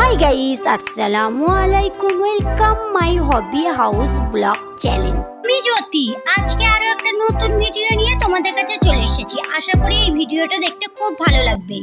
High guys আসসালামু আলাইকুম welcome my hobby house blog channel আমি জ্যোতি। আজকে আরও একটা নতুন ভিডিও নিয়ে তোমাদের কাছে চলে এসেছি। আশা করি এই ভিডিওটা দেখতে খুব ভালো লাগবে।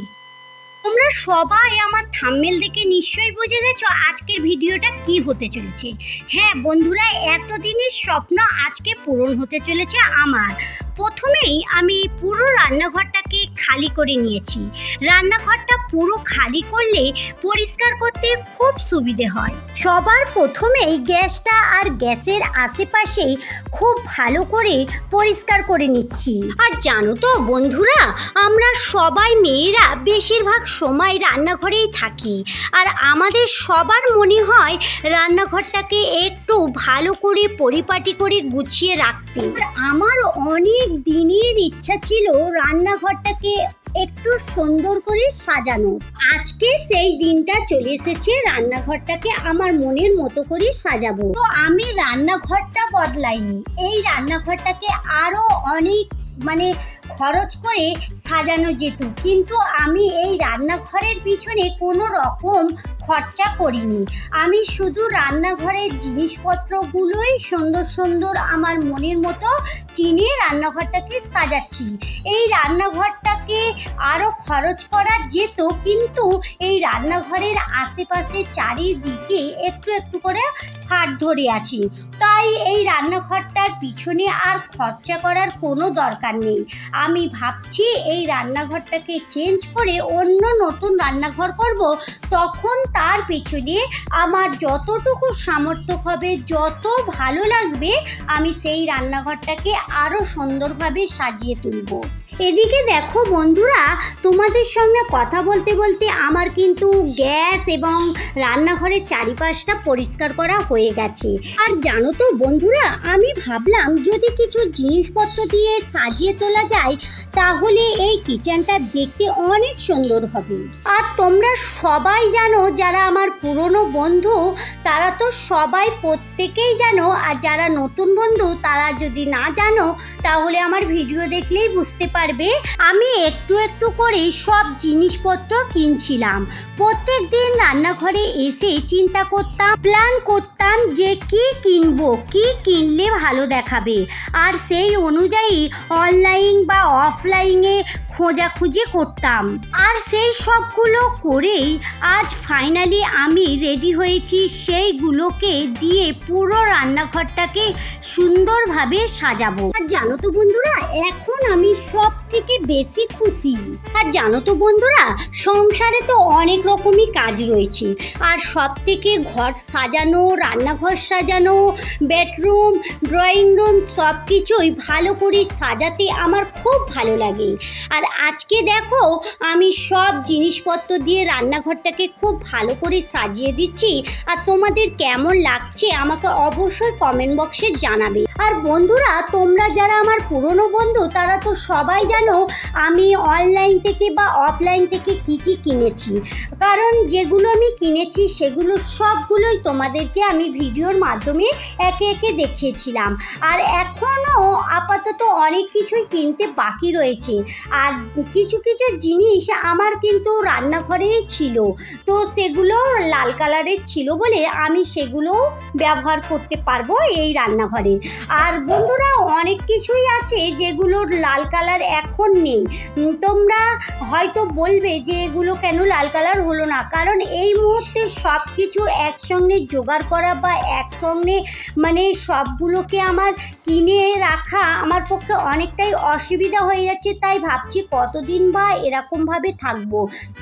তোমরা সবাই আমার থাম্বনেল দেখে নিশ্চয়ই বুঝে গেছো আজকের ভিডিওটা কি হতে চলেছে। হ্যাঁ বন্ধুরা, এতদিনের স্বপ্ন আজকে পূরণ হতে চলেছে আমার। প্রথমেই আমি পুরো রান্নাঘরটাকে খালি করে নিয়েছি। রান্নাঘরটা পুরো খালি করলে পরিষ্কার করতে খুব সুবিধে হয়। সবার প্রথমেই গ্যাসটা আর গ্যাসের আশেপাশে খুব ভালো করে পরিষ্কার করে নিচ্ছি। আর জানো তো বন্ধুরা, আমরা সবাই মেয়েরা বেশিরভাগ সময় রান্নাঘরেই থাকি। আর আমাদের সবার মনে হয় রান্নাঘরটাকে একটু ভালো করে পরিপাটি করে গুছিয়ে রাখতে। আমার অনেক দিনের ইচ্ছা ছিল রান্নাঘরটাকে একটু সুন্দর করে সাজানো আজকে সেই দিনটা চলে এসেছে রান্নাঘরটাকে আমার মনের মতো করে সাজাবো। তো আমি রান্নাঘরটা বদলাইনি। এই রান্নাঘরটাকে আরও অনেক মানে খরচ করে সাজানো যেত। কিন্তু আমি এই রান্নাঘরের পিছনে কোনো রকম খরচা করিনি। আমি শুধু রান্নাঘরের জিনিসপত্রগুলোই সুন্দর সুন্দর আমার মনের মতো কিনে রান্নাঘরটাকে সাজাচ্ছি। এই রান্নাঘরটাকে আরও খরচ করা যেত, কিন্তু এই রান্নাঘরের আশেপাশে চারিদিকে একটু একটু করে ফাট ধরে আছি। তাই এই রান্নাঘরটার পিছনে আর খরচা করার কোনো দরকার নেই। আমি ভাবছি এই রান্নাঘরটাকে চেঞ্জ করে অন্য নতুন রান্নাঘর করব, তখন তার পিছনে আমার যতটুকু সামর্থ্য হবে, যত ভালো লাগবে, আমি সেই রান্নাঘরটাকে আরও সুন্দরভাবে সাজিয়ে তুলব। এদিকে দেখো বন্ধুরা, তোমাদের সঙ্গে কথা বলতে বলতে আমার কিন্তু গ্যাস এবং রান্নাঘরের চারিপাশটা পরিষ্কার করা হয়ে গেছে। আর জানো তো বন্ধুরা, আমি ভাবলাম যদি কিছু জিনিসপত্র দিয়ে সাজিয়ে তোলা যায়, তাহলে এই কিচেনটা দেখতে অনেক সুন্দর হবে। আর তোমরা সবাই জানো, যারা আমার পুরনো বন্ধু, তারা তো সবাই প্রত্যেকেই জানো, আর যারা নতুন বন্ধু, তারা যদি না জানো, তাহলে আমার ভিডিও দেখলেই বুঝতে পারবে? আমি একটু একটু করে সব জিনিসপত্র কিনছিলাম। প্রত্যেক দিন রান্নাঘরে এসে চিন্তা করতাম প্ল্যান করতাম যে কি কিনবো, কি কিনলে ভালো দেখাবে। আর সেই অনুযায়ী অনলাইন বা অফলাইনে খোঁজাখুঁজি করতাম। আর সেই সবগুলো করেই আজ ফাইনালি আমি রেডি হয়েছি সেইগুলোকে দিয়ে পুরো রান্নাঘরটাকে সুন্দরভাবে সাজাবো। আর জানো তো বন্ধুরা, এখন আমি সব থেকে বেশি খুশি। আর জানো তো বন্ধুরা, সংসারে তো অনেক রকমই কাজ রয়েছে। আর সব থেকে ঘর সাজানো, রান্নাঘর সাজানো, বেডরুম, ড্রয়িং রুম সব কিছুই ভালো করে সাজাতে আমার খুব ভালো লাগে। আর আজকে দেখো, আমি সব জিনিসপত্র দিয়ে রান্নাঘরটাকে খুব ভালো করে সাজিয়ে দিচ্ছি। আর তোমাদের কেমন লাগছে আমাকে অবশ্যই কমেন্ট বক্সে জানাবে। আর বন্ধুরা, তোমরা যারা আমার পুরনো বন্ধু, তারা তো সবাই জানো আমি অনলাইন থেকে বা অফলাইন থেকে কি কি কিনেছি? কারণ যেগুলো আমি কিনেছি সেগুলো সবগুলোই তোমাদেরকে আমি ভিডিওর মাধ্যমে একে একে দেখিয়েছিলাম। আর এখনও আপাতত অনেক কিছুই কিনতে বাকি রয়েছে। আর কিছু কিছু জিনিস আমার কিন্তু রান্নাঘরেই ছিল। তো সেগুলো লাল কালারের ছিল বলে আমি সেগুলো ব্যবহার করতে পারব এই রান্নাঘরে। আর বন্ধুরা, অনেক কিছুই আছে যেগুলোর লাল কালার এখন নেই। তোমরা হয়তো বলবে যে এগুলো কেন লাল কালার হলো না? কারণ এই মুহূর্তে সব কিছু একসঙ্গে জোগাড় করা বা একসঙ্গে মানে সবগুলোকে আমার কিনে রাখা আমার পক্ষে অনেকটাই অসুবিধা হয়ে যাচ্ছে। তাই ভাবছি কতদিন বা এরকমভাবে থাকব।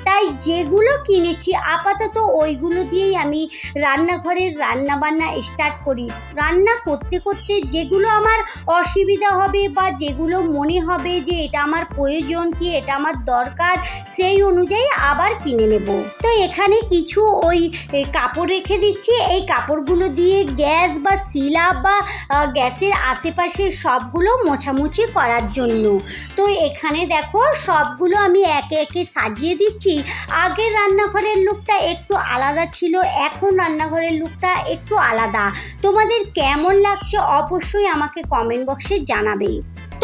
তাই যেগুলো কিনেছি, আপাতত ওইগুলো দিয়েই আমি রান্নাঘরের রান্না বান্না স্টার্ট করি। রান্না করতে করতে যেগুলো আমার অসুবিধা হবে বা যেগুলো মনে হবে যে এটা আমার প্রয়োজন কি, এটা আমার দরকার, সেই অনুযায়ী আবার কিনে নেব। তো এখানে কিছু ওই কাপড় রেখে দিচ্ছি। এই কাপড়গুলো দিয়ে গ্যাস বা শিলা বা গ্যাসের আশেপাশে সবগুলো মোছামুছি করার জন্য। তো এখানে দেখো সবগুলো আমি একে একে সাজিয়ে দিচ্ছি। আগের রান্নাঘরের লুকটা একটু আলাদা ছিল, এখন রান্নাঘরের লুকটা একটু আলাদা। তোমাদের কেমন লাগছে অবশ্যই আমাকে কমেন্ট বক্সে জানাবে।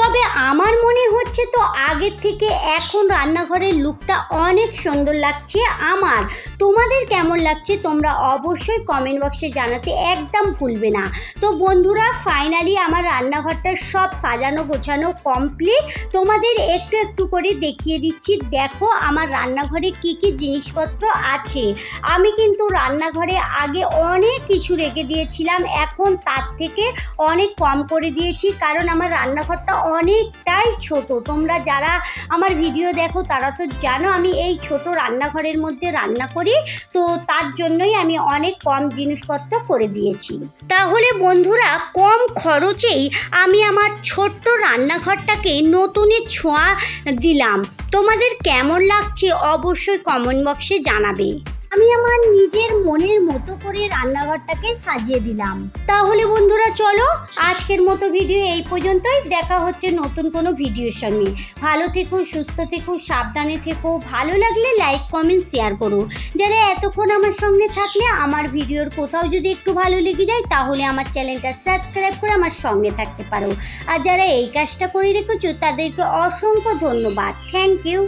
তবে আমার মনে হচ্ছে তো আগের থেকে এখন রান্নাঘরের লুকটা অনেক সুন্দর লাগছে আমার। তোমাদের কেমন লাগছে তোমরা অবশ্যই কমেন্ট বক্সে জানাতে একদম ভুলবে না। তো বন্ধুরা ফাইনালি আমার রান্নাঘরটা সব সাজানো গোছানো কমপ্লিট তোমাদের একটু একটু করে দেখিয়ে দিচ্ছি। দেখো আমার রান্নাঘরে কি কি জিনিসপত্র আছে। আমি কিন্তু রান্নাঘরে আগে অনেক কিছু রেখে দিয়েছিলাম। এখন তার থেকে অনেক কম করে দিয়েছি। কারণ আমার রান্নাঘরটা অনেকটাই ছোট। তোমরা যারা আমার ভিডিও দেখো, তারা তো জানো আমি এই ছোট রান্নাঘরের মধ্যে রান্না করি। তো তার জন্যই আমি অনেক কম জিনিসপত্র করে দিয়েছি। তাহলে বন্ধুরা, কম খরচেই আমি আমার ছোট্ট রান্নাঘরটাকে নতুনের ছোঁয়া দিলাম। তোমাদের কেমন লাগছে অবশ্যই কমেন্ট বক্সে জানাবে। আমি আমার নিজের মনের মতো করে রান্নাঘরটাকে সাজিয়ে দিলাম। তাহলে বন্ধুরা চলো, আজকের মতো ভিডিও এই পর্যন্তই। দেখা হচ্ছে নতুন কোনো ভিডিওর সঙ্গে। ভালো থেকো, সুস্থ থেকো, সাবধানে থেকো। ভালো লাগলে লাইক কমেন্ট শেয়ার করো। যারা এতক্ষণ আমার সঙ্গে থাকলে, আমার ভিডিওর কোথাও যদি একটু ভালো লেগে যায়, তাহলে আমার চ্যানেলটা সাবস্ক্রাইব করে আমার সঙ্গে থাকতে পারো। আর যারা এই কাজটা করে রেখেছো, তাদেরকে অসংখ্য ধন্যবাদ। Thank you